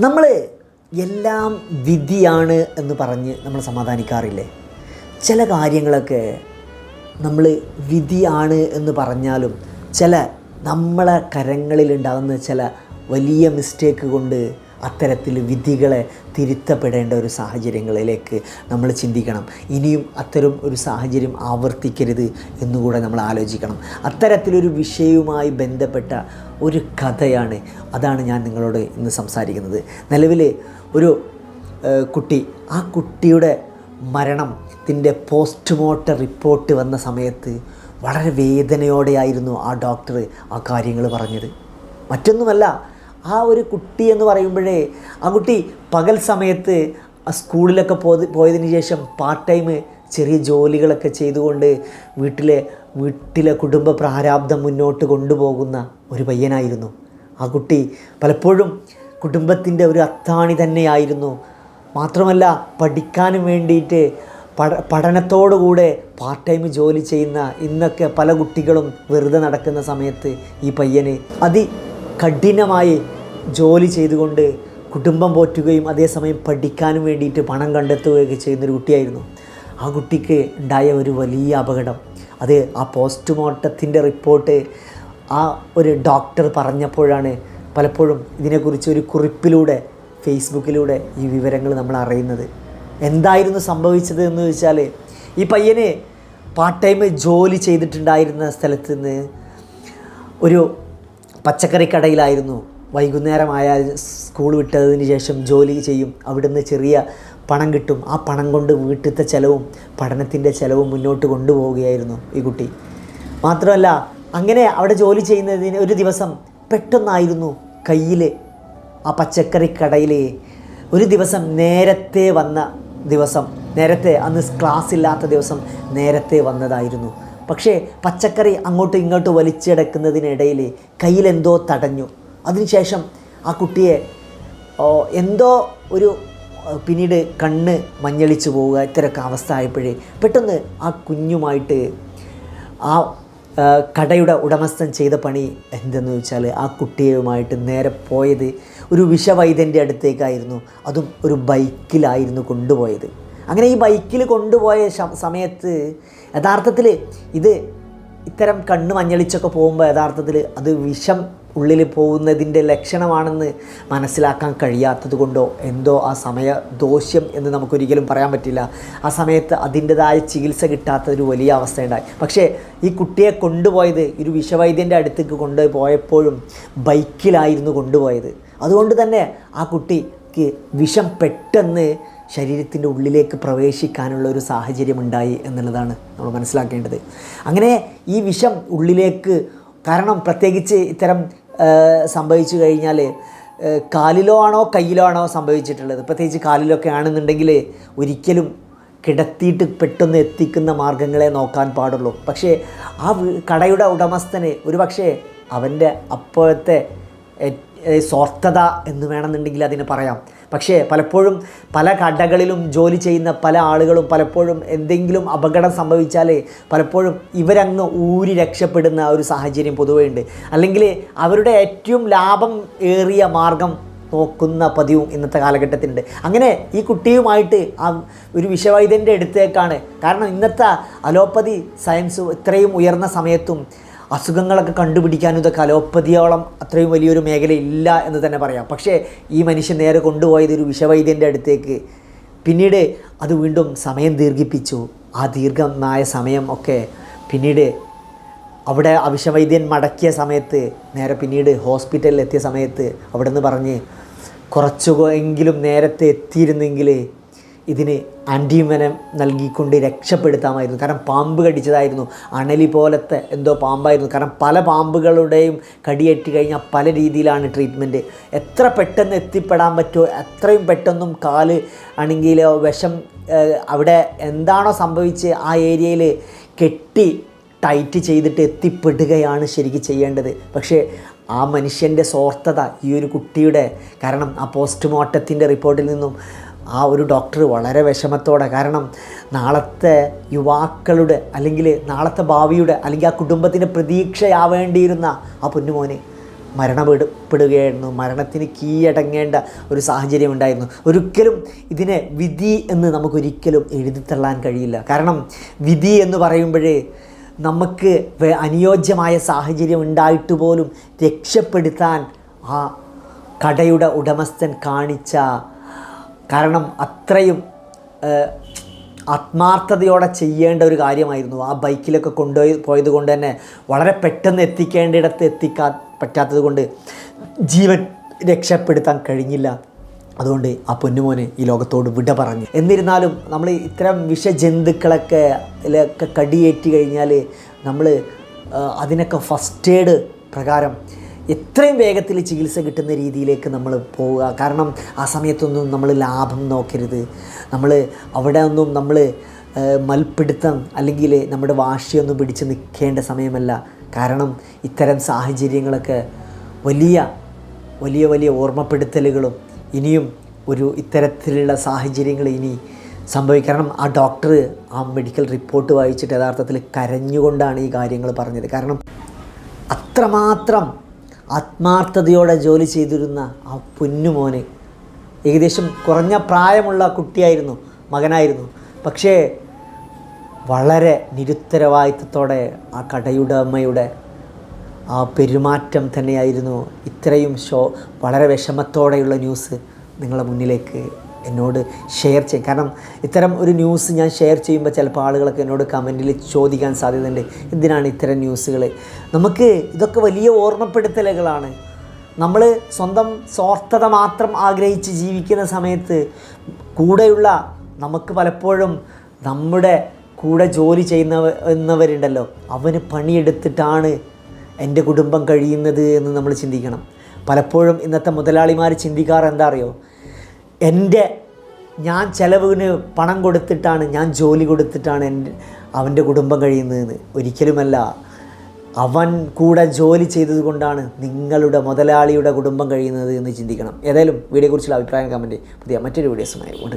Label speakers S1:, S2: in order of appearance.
S1: നമ്മൾ എല്ലാം വിധിയാണ് എന്ന് പറഞ്ഞ് നമ്മൾ സമാധാനിക്കാറില്ലേ? ചില കാര്യങ്ങളൊക്കെ നമ്മൾ വിധിയാണ് എന്ന് പറഞ്ഞാലും ചില നമ്മളെ കരങ്ങളിലുണ്ടാകുന്ന ചില വലിയ മിസ്റ്റേക്ക് കൊണ്ട് അത്തരത്തിൽ വിധികളെ തിരുത്തപ്പെടേണ്ട ഒരു സാഹചര്യങ്ങളിലേക്ക് നമ്മൾ ചിന്തിക്കണം. ഇനിയും അത്തരം ഒരു സാഹചര്യം ആവർത്തിക്കരുത് എന്നുകൂടെ നമ്മൾ ആലോചിക്കണം. അത്തരത്തിലൊരു വിഷയവുമായി ബന്ധപ്പെട്ട ഒരു കഥയാണ് അതാണ് ഞാൻ നിങ്ങളോട് ഇന്ന് സംസാരിക്കുന്നത്. നിലവിൽ ഒരു കുട്ടി ആ കുട്ടിയുടെ മരണത്തിന്റെ പോസ്റ്റ്മോർട്ടം റിപ്പോർട്ട് വന്ന സമയത്ത് വളരെ വേദനയോടെയായിരുന്നു ആ ഡോക്ടർ ആ കാര്യങ്ങൾ പറഞ്ഞത്. മറ്റൊന്നുമല്ല ആ ഒരു കുട്ടി എന്ന് പറയുമ്പോഴേ ആ കുട്ടി പകൽ സമയത്ത് സ്കൂളിലൊക്കെ പോ പോയതിന് ശേഷം പാർട്ട് ടൈം ചെറിയ ജോലികളൊക്കെ ചെയ്തുകൊണ്ട് വീട്ടിലെ വീട്ടിലെ കുടുംബ പ്രാരാബ്ദം മുന്നോട്ട് കൊണ്ടുപോകുന്ന ഒരു പയ്യനായിരുന്നു. ആ കുട്ടി പലപ്പോഴും കുടുംബത്തിന്റെ ഒരു അത്താണി തന്നെയായിരുന്നു. മാത്രമല്ല പഠിക്കാനും വേണ്ടിയിട്ട് പഠ പഠനത്തോടുകൂടെ പാർട്ട് ടൈം ജോലി ചെയ്യുന്ന ഇന്നൊക്കെ പല കുട്ടികളും വെറുതെ നടക്കുന്ന സമയത്ത് ഈ പയ്യന് അതി കഠിനമായി ജോലി ചെയ്തുകൊണ്ട് കുടുംബം പോറ്റുകയും അതേസമയം പഠിക്കാനും വേണ്ടിയിട്ട് പണം കണ്ടെത്തുകയൊക്കെ ചെയ്യുന്നൊരു കുട്ടിയായിരുന്നു. ആ കുട്ടിക്ക് ഉണ്ടായ ഒരു വലിയ അപകടം. അത് ആ പോസ്റ്റ്മോർട്ടത്തിന്റെ റിപ്പോർട്ട് ആ ഒരു ഡോക്ടർ പറഞ്ഞപ്പോഴാണ് പലപ്പോഴും ഇതിനെക്കുറിച്ച് ഒരു കുറിപ്പിലൂടെ ഫേസ്ബുക്കിലൂടെ ഈ വിവരങ്ങൾ നമ്മൾ അറിയുന്നത്. എന്തായിരുന്നു സംഭവിച്ചത് എന്ന് വെച്ചാൽ ഈ പയ്യന് പാർട്ട് ടൈം ജോലി ചെയ്തിട്ടുണ്ടായിരുന്ന സ്ഥലത്ത് നിന്ന് ഒരു പച്ചക്കറി കടയിലായിരുന്നു. വൈകുന്നേരമായാൽ സ്കൂൾ വിട്ടതിന് ശേഷം ജോലി ചെയ്യും. അവിടുന്ന് ചെറിയ പണം കിട്ടും. ആ പണം കൊണ്ട് വീട്ടിലത്തെ ചിലവും പഠനത്തിന്റെ ചിലവും മുന്നോട്ട് കൊണ്ടുപോവുകയായിരുന്നു ഈ കുട്ടി. മാത്രമല്ല അങ്ങനെ അവിടെ ജോലി ചെയ്യുന്നതിന് ഒരു ദിവസം പെട്ടെന്നായിരുന്നു കയ്യിൽ ആ പച്ചക്കറി കടയിൽ ഒരു ദിവസം നേരത്തെ വന്ന ദിവസം നേരത്തെ അന്ന് ക്ലാസ് ഇല്ലാത്ത ദിവസം നേരത്തെ വന്നതായിരുന്നു. പക്ഷേ പച്ചക്കറി അങ്ങോട്ടും ഇങ്ങോട്ടും വലിച്ചെടുക്കുന്നതിനിടയിൽ കയ്യിലെന്തോ തടഞ്ഞു. അതിനുശേഷം ആ കുട്ടിയെ എന്തോ ഒരു പിന്നീട് കണ്ണ് മഞ്ഞളിച്ചു പോവുക ഇത്തരമൊക്കെ അവസ്ഥ ആയപ്പോഴേ പെട്ടെന്ന് ആ കുഞ്ഞുമായിട്ട് ആ കടയുടെ ഉടമസ്ഥൻ ചെയ്ത പണി എന്തെന്ന് വെച്ചാൽ ആ കുട്ടിയുമായിട്ട് നേരെ പോയത് ഒരു വിഷവൈദ്യന്റെ അടുത്തേക്കായിരുന്നു. അതും ഒരു ബൈക്കിലായിരുന്നു കൊണ്ടുപോയത്. അങ്ങനെ ഈ ബൈക്കിൽ കൊണ്ടുപോയ സമയത്ത് യഥാർത്ഥത്തിൽ ഇത് ഇത്തരം കണ്ണ് മഞ്ഞളിച്ചൊക്കെ പോകുമ്പോൾ യഥാർത്ഥത്തിൽ അത് വിഷം ഉള്ളിൽ പോകുന്നതിന്റെ ലക്ഷണമാണെന്ന് മനസ്സിലാക്കാൻ കഴിയാത്തത് കൊണ്ടോ എന്തോ ആ സമയ ദോഷ്യം എന്ന് നമുക്കൊരിക്കലും പറയാൻ പറ്റില്ല. ആ സമയത്ത് അതിന്റെതായ ചികിത്സ കിട്ടാത്തൊരു വലിയ അവസ്ഥയുണ്ടായി. പക്ഷേ ഈ കുട്ടിയെ കൊണ്ടുപോയത് ഒരു വിഷവൈദ്യന്റെ അടുത്തേക്ക് കൊണ്ടുപോയപ്പോഴും ബൈക്കിലായിരുന്നു കൊണ്ടുപോയത്. അതുകൊണ്ട് തന്നെ ആ കുട്ടിക്ക് വിഷം പെട്ടെന്ന് ശരീരത്തിന്റെ ഉള്ളിലേക്ക് പ്രവേശിക്കാനുള്ള ഒരു സാഹചര്യം ഉണ്ടായി എന്നുള്ളതാണ് നമ്മൾ മനസ്സിലാക്കേണ്ടത്. അങ്ങനെ ഈ വിഷം ഉള്ളിലേക്ക് കാരണം പ്രത്യേകിച്ച് ഇത്തരം സംഭവിച്ചു കഴിഞ്ഞാൽ കാലിലോ ആണോ കയ്യിലോ ആണോ സംഭവിച്ചിട്ടുള്ളത്? പ്രത്യേകിച്ച് കാലിലൊക്കെ ആണെന്നുണ്ടെങ്കിൽ ഒരിക്കലും കിടത്തിയിട്ട് പെട്ടെന്ന് എത്തിക്കുന്ന മാർഗങ്ങളെ നോക്കാൻ പാടുള്ളൂ. പക്ഷേ ആ കടയുടെ ഉടമസ്ഥന് ഒരു പക്ഷേ അവന്റെ അപ്പോഴത്തെ സ്വാർത്ഥത എന്ന് വേണമെന്നുണ്ടെങ്കിൽ അതിന് പറയാം. പക്ഷേ പലപ്പോഴും പല കടകളിലും ജോലി ചെയ്യുന്ന പല ആളുകളും പലപ്പോഴും എന്തെങ്കിലും അപകടം സംഭവിച്ചാലേ പലപ്പോഴും ഇവരങ്ങ് ഊരി രക്ഷപ്പെടുന്ന ഒരു സാഹചര്യം പൊതുവേ ഉണ്ട് അല്ലെങ്കിൽ അവരുടെ ഏറ്റവും ലാഭം ഏറിയ മാർഗം നോക്കുന്ന പതിവും ഇന്നത്തെ കാലഘട്ടത്തിലുണ്ട് അങ്ങനെ ഈ കുട്ടിയുമായിട്ട് ആ ഒരു വിഷവൈദ്യന്റെ അടുത്തേക്കാണ്. കാരണം ഇന്നത്തെ അലോപ്പതി സയൻസ് ഇത്രയും ഉയർന്ന സമയത്തും അസുഖങ്ങളൊക്കെ കണ്ടുപിടിക്കാനും ഇതൊക്കെ അലോപ്പതിയോളം അത്രയും വലിയൊരു മേഖല ഇല്ല എന്ന് തന്നെ പറയാം. പക്ഷേ ഈ മനുഷ്യൻ നേരെ കൊണ്ടുപോയത് ഒരു വിഷവൈദ്യന്റെ അടുത്തേക്ക്. പിന്നീട് അത് വീണ്ടും സമയം ദീർഘിപ്പിച്ചു. ആ ദീർഘമായ സമയം ഒക്കെ പിന്നീട് അവിടെ ആ വിഷവൈദ്യൻ മടക്കിയ സമയത്ത് നേരെ പിന്നീട് ഹോസ്പിറ്റലിൽ എത്തിയ സമയത്ത് അവിടെ നിന്ന് പറഞ്ഞ് കുറച്ചു എങ്കിലും നേരത്തെ എത്തിയിരുന്നെങ്കിൽ ഇതിന് ആന്റിമനം നൽകിക്കൊണ്ട് രക്ഷപ്പെടുത്താമായിരുന്നു. കാരണം പാമ്പ് കടിച്ചതായിരുന്നു. അണലി പോലത്തെ എന്തോ പാമ്പായിരുന്നു. കാരണം പല പാമ്പുകളുടെയും കടിയേറ്റ് കഴിഞ്ഞാൽ പല രീതിയിലാണ് ട്രീറ്റ്മെന്റ് എത്ര പെട്ടെന്ന് എത്തിപ്പെടാൻ പറ്റുമോ? അത്രയും പെട്ടെന്നും കാൽ ആണെങ്കിൽ വിഷം അവിടെ എന്താണോ സംഭവിച്ച് ആ ഏരിയയിൽ കെട്ടി ടൈറ്റ് ചെയ്തിട്ട് എത്തിപ്പെടുകയാണ് ശരിക്കും ചെയ്യേണ്ടത്. പക്ഷേ ആ മനുഷ്യന്റെ സ്വാർത്ഥത ഈ ഒരു കുട്ടിയുടെ കാരണം ആ പോസ്റ്റ്മോർട്ടത്തിന്റെ റിപ്പോർട്ടിൽ നിന്നും ആ ഒരു ഡോക്ടർ വളരെ വിഷമത്തോടെ കാരണം നാളത്തെ യുവാക്കളുടെ അല്ലെങ്കിൽ നാളത്തെ ഭാവിയുടെ അല്ലെങ്കിൽ ആ കുടുംബത്തിന്റെ പ്രതീക്ഷയാവേണ്ടിയിരുന്ന ആ പൊന്നുമോനെ മരണപ്പെടുകയായിരുന്നു. മരണത്തിന് കീഴടങ്ങേണ്ട ഒരു സാഹചര്യം ഉണ്ടായിരുന്നു. ഒരിക്കലും ഇതിനെ വിധി എന്ന് നമുക്കൊരിക്കലും എഴുതിത്തള്ളാൻ കഴിയില്ല. കാരണം വിധി എന്ന് പറയുമ്പോഴേ നമുക്ക് അനുയോജ്യമായ സാഹചര്യം ഉണ്ടായിട്ട് പോലും രക്ഷപ്പെടുത്താൻ ആ കടയുടെ ഉടമസ്ഥൻ കാണിച്ച കാരണം അത്രയും ആത്മാർത്ഥതയോടെ ചെയ്യേണ്ട ഒരു കാര്യമായിരുന്നു. ആ ബൈക്കിലൊക്കെ കൊണ്ടുപോയി പോയത് കൊണ്ട് തന്നെ വളരെ പെട്ടെന്ന് എത്തിക്കേണ്ടിടത്ത് എത്തിക്കാൻ പറ്റാത്തത് കൊണ്ട് ജീവൻ രക്ഷപ്പെടുത്താൻ കഴിഞ്ഞില്ല. അതുകൊണ്ട് ആ പൊന്നുമോനെ ഈ ലോകത്തോട് വിട പറഞ്ഞു. എന്നിരുന്നാലും നമ്മൾ ഇത്തരം വിഷജന്തുക്കളൊക്കെ കടിയേറ്റി കഴിഞ്ഞാൽ നമ്മൾ അതിനൊക്കെ ഫസ്റ്റ് എയ്ഡ് പ്രകാരം എത്രയും വേഗത്തിൽ ചികിത്സ കിട്ടുന്ന രീതിയിലേക്ക് നമ്മൾ പോവുക. കാരണം ആ സമയത്തൊന്നും നമ്മൾ ലാഭം നോക്കരുത്. നമ്മൾ അവിടെ ഒന്നും നമ്മൾ മൽപ്പിടുത്തം അല്ലെങ്കിൽ നമ്മുടെ വാശിയൊന്നും പിടിച്ച് നിൽക്കേണ്ട സമയമല്ല. കാരണം ഇത്തരം സാഹചര്യങ്ങളൊക്കെ വലിയ വലിയ വലിയ ഓർമ്മപ്പെടുത്തലുകളും ഇനിയും ഒരു ഇത്തരത്തിലുള്ള സാഹചര്യങ്ങൾ ഇനി സംഭവിക്കും. കാരണം ആ ഡോക്ടർ ആ മെഡിക്കൽ റിപ്പോർട്ട് വായിച്ചിട്ട് യഥാർത്ഥത്തിൽ കരഞ്ഞുകൊണ്ടാണ് ഈ കാര്യങ്ങൾ പറഞ്ഞത്. കാരണം അത്രമാത്രം ആത്മാർത്ഥതയോടെ ജോലി ചെയ്തിരുന്ന ആ പൊന്നുമോനെ. ഏകദേശം കുറഞ്ഞ പ്രായമുള്ള കുട്ടിയായിരുന്നു മകനായിരുന്നു. പക്ഷേ വളരെ നിരുത്തരവാദിത്വത്തോടെ ആ കടയുടെ അമ്മയുടെ ആ പെരുമാറ്റം തന്നെയായിരുന്നു ഇത്രയും ഷോ വളരെ വിഷമത്തോടെയുള്ള ന്യൂസ് നിങ്ങളുടെ മുന്നിലേക്ക് എന്നോട് ഷെയർ ചെയ്യും. കാരണം ഇത്തരം ഒരു ന്യൂസ് ഞാൻ ഷെയർ ചെയ്യുമ്പോൾ ചിലപ്പോൾ ആളുകളൊക്കെ എന്നോട് കമന്റിൽ ചോദിക്കാൻ സാധ്യതയുണ്ട്. എന്തിനാണ് ഇത്തരം ന്യൂസുകൾ നമുക്ക് ഇതൊക്കെ വലിയ ഓർമ്മപ്പെടുത്തലുകളാണ്. നമ്മൾ സ്വന്തം സ്വാർത്ഥത മാത്രം ആഗ്രഹിച്ച് ജീവിക്കുന്ന സമയത്ത് കൂടെയുള്ള നമുക്ക് പലപ്പോഴും നമ്മുടെ കൂടെ ജോലി ചെയ്യുന്നവ എന്നവരുണ്ടല്ലോ. അവന് പണിയെടുത്തിട്ടാണ് എന്റെ കുടുംബം കഴിയുന്നത് എന്ന് നമ്മൾ ചിന്തിക്കണം. പലപ്പോഴും ഇന്നത്തെ മുതലാളിമാർ ചിന്തിക്കാറ് എന്താ അറിയോ? എന്റെ ഞാൻ ചിലവിന് പണം കൊടുത്തിട്ടാണ് ഞാൻ ജോലി കൊടുത്തിട്ടാണ് എന്റെ അവന്റെ കുടുംബം കഴിയുന്നതെന്ന് ഒരിക്കലുമല്ല. അവൻ കൂടെ ജോലി ചെയ്തത് കൊണ്ടാണ് നിങ്ങളുടെ മുതലാളിയുടെ കുടുംബം കഴിയുന്നത് എന്ന് ചിന്തിക്കണം. ഏതായാലും വീഡിയോയെക്കുറിച്ചുള്ള അഭിപ്രായം കമന്റ് പുതിയ മറ്റൊരു വീഡിയോസുമായി കൊണ്ട്